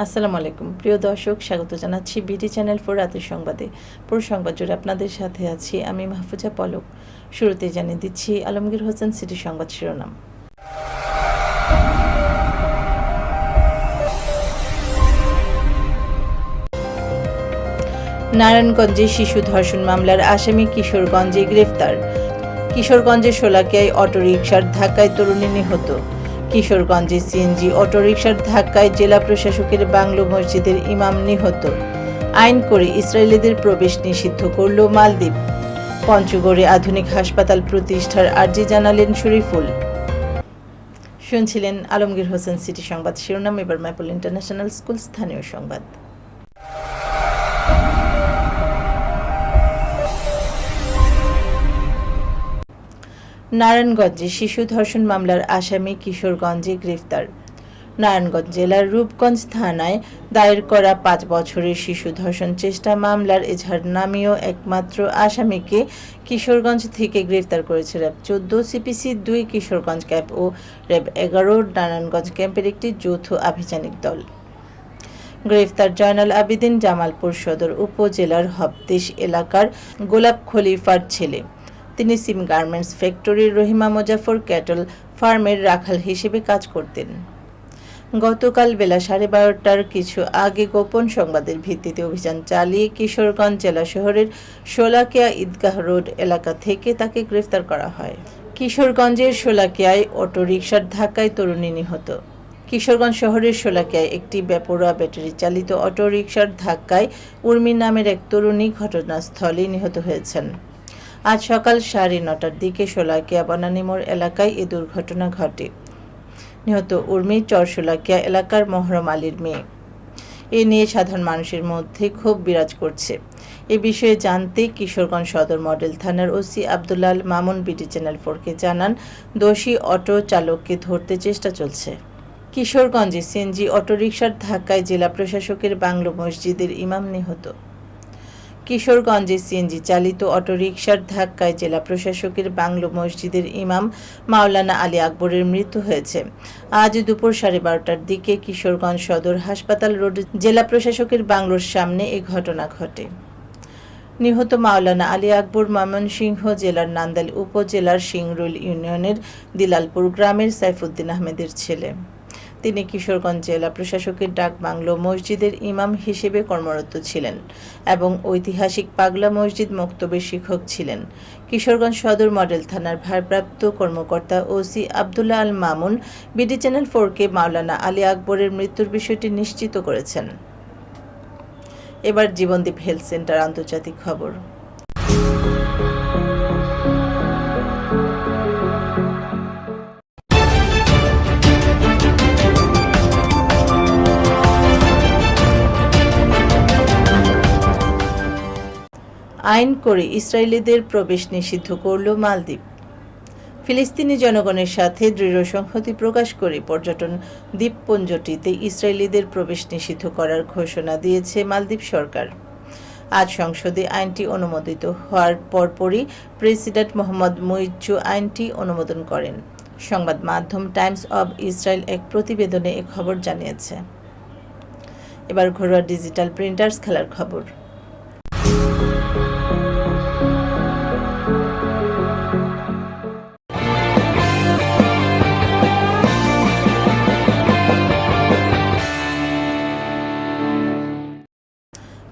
আসসালামু আলাইকুম। প্রিয় দর্শক, স্বাগত জানাচ্ছি বিডি চ্যানেল ফোর রাতের সংবাদে। পুরো সংবাদ জুড়ে আপনাদের সাথে আছি আমি মাহফুজা পলক। শুরুতে জানিয়ে দিচ্ছি আলমগীর হোসেন সিটি সংবাদ শিরোনাম। নারায়ণগঞ্জে শিশু ধর্ষণ মামলার আসামি কিশোরগঞ্জে গ্রেফতার। কিশোরগঞ্জের শোলাকিয়ায় অটোরিকশার ধাক্কায় তরুণী নিহত। কিশোরগঞ্জে সিএনজি অটোরিকশার ধাক্কায় জেলা প্রশাসকের বাংলো মসজিদের ইমাম নিহত। আইন করে ইসরায়েলিদের প্রবেশ নিষিদ্ধ করল মালদ্বীপ। পঞ্চগড়ে আধুনিক হাসপাতাল প্রতিষ্ঠার আর্জি জানালেন শরীফুল। শুনছিলেন আলমগীর হোসেন সিটি সংবাদ শিরোনাম, এবার ম্যাপল ইন্টারন্যাশনাল স্কুল স্থানীয় সংবাদ। নারায়ণগঞ্জে শিশু ধর্ষণ মামলার আসামি কিশোরগঞ্জে গ্রেফতার। নারায়ণগঞ্জ জেলার রূপগঞ্জ থানায় দায়ের করা পাঁচ বছরের শিশু ধর্ষণ চেষ্টা মামলার এজাহার নামীয় একমাত্র আসামিকে কিশোরগঞ্জ থেকে গ্রেফতার করেছে র্যাব চোদ্দ, সিপিসি দুই, কিশোরগঞ্জ ক্যাম্প ও র্যাব এগারো, নারায়ণগঞ্জ ক্যাম্পের একটি যৌথ আভিযানিক দল। গ্রেফতার জয়নাল আবিদিন জামালপুর সদর উপজেলার হবদেশ এলাকার গোলাপ খলিফার ছেলে। তিনি সিম গার্মেন্টস ফ্যাক্টরির রহিমা মোজাফর ক্যাটল ফার্মের রাখাল হিসেবে কাজ করতেন। গতকাল বেলা সাড়ে বারোটার কিছু আগে গোপন সংবাদের ভিত্তিতে অভিযান চালিয়ে কিশোরগঞ্জ জেলা শহরের শোলাকিয়া ঈদগাহ রোড এলাকা থেকে তাকে গ্রেফতার করা হয়। কিশোরগঞ্জের শোলাকিয়ায় অটোরিকশার ধাক্কায় তরুণী নিহত। কিশোরগঞ্জ শহরের শোলাকিয়ায় একটি বেপরোয়া ব্যাটারি চালিত অটোরিকশার ধাক্কায় উর্মি নামের এক তরুণী ঘটনাস্থলে নিহত হয়েছেন। আজ সকাল সাড়ে নটার দিকে শোলাকিয়া বনানীমোড় এলাকায় এ দুর্ঘটনা ঘটে। নিহত উর্মি চরশোলাকিয়া এলাকার মহরম আলীর মেয়ে। এ নিয়ে সাধারণ মানুষের মধ্যে ক্ষোভ বিরাজ করছে। এ বিষয়ে জানতে কিশোরগঞ্জ সদর মডেল থানার ওসি আবদুল্লাল মামুন বিটি চ্যানেল ফোরকে জানান, দোষী অটো চালককে ধরতে চেষ্টা চলছে। কিশোরগঞ্জে সিএনজি অটোরিকশার ধাক্কায় জেলা প্রশাসকের বাংলো মসজিদের ইমাম নিহত। কিশোরগঞ্জে সিএনজি চালিত অটোরিকশার ধাক্কায় জেলা প্রশাসকের বাংলো মসজিদের ইমাম মাওলানা আলী আকবরের মৃত্যু হয়েছে। আজ দুপুর সাড়ে বারোটার দিকে কিশোরগঞ্জ সদর হাসপাতাল রোড জেলা প্রশাসকের বাংলোর সামনে এ ঘটনা ঘটে। নিহত মাওলানা আলী আকবর ময়মনসিংহ জেলার নান্দাইল উপজেলার সিংরুল ইউনিয়নের দিলালপুর গ্রামের সাইফুদ্দিন আহমেদের ছেলে। তিনি কিশোরগঞ্জ জেলা প্রশাসকের ডাক বাংলো মসজিদের ইমাম হিসেবে কর্মরত ছিলেন এবং ঐতিহাসিক পাগলা মসজিদ মক্তবের শিক্ষক ছিলেন। কিশোরগঞ্জ সদর মডেল থানার ভারপ্রাপ্ত কর্মকর্তা OC Abdullah Al Mamun BD channel four K Maulana Ali আকবরের মৃত্যুর বিষয়টি নিশ্চিত করেছেন। এবার জীবনদীপ হেলথ সেন্টার আন্তর্জাতিক খবর। আইন করে ইসরায়েলিদের প্রবেশ নিষিদ্ধ করল মালদ্বীপ। ফিলিস্তিনি জনগণের সাথে দৃঢ় সংহতি প্রকাশ করে পর্যটন দ্বীপপুঞ্জটিতে ইসরায়েলিদের প্রবেশ নিষিদ্ধ করার ঘোষণা দিয়েছে মালদ্বীপ সরকার। আজ সংসদে আইনটি অনুমোদিত হওয়ার পরপরই প্রেসিডেন্ট মোহাম্মদ মুইজ্জু আইনটি অনুমোদন করেন। সংবাদ মাধ্যম টাইমস অব ইসরায়েল এক প্রতিবেদনে এ খবর জানিয়েছে। এবার ঘরোয়া ডিজিটাল প্রিন্টার্স খেলার খবর।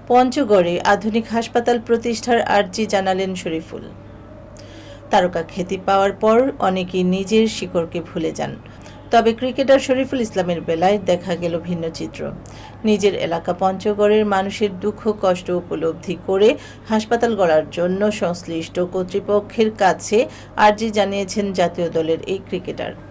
পঞ্চগড়ে আধুনিক হাসপাতাল প্রতিষ্ঠার আর্জি জানালেন শরীফুল। তারকা খ্যাতি পাওয়ার পর অনেকেই নিজের শিকড়কে ভুলে যান। তবে ক্রিকেটার শরীফুল ইসলামের বেলায় দেখা গেল ভিন্ন চিত্র। নিজের এলাকা পঞ্চগড়ের মানুষের দুঃখ, কষ্ট উপলব্ধি করে হাসপাতাল গড়ার জন্য সংশ্লিষ্ট কর্তৃপক্ষের কাছে আর্জি জানিয়েছেন জাতীয় দলের এই ক্রিকেটার।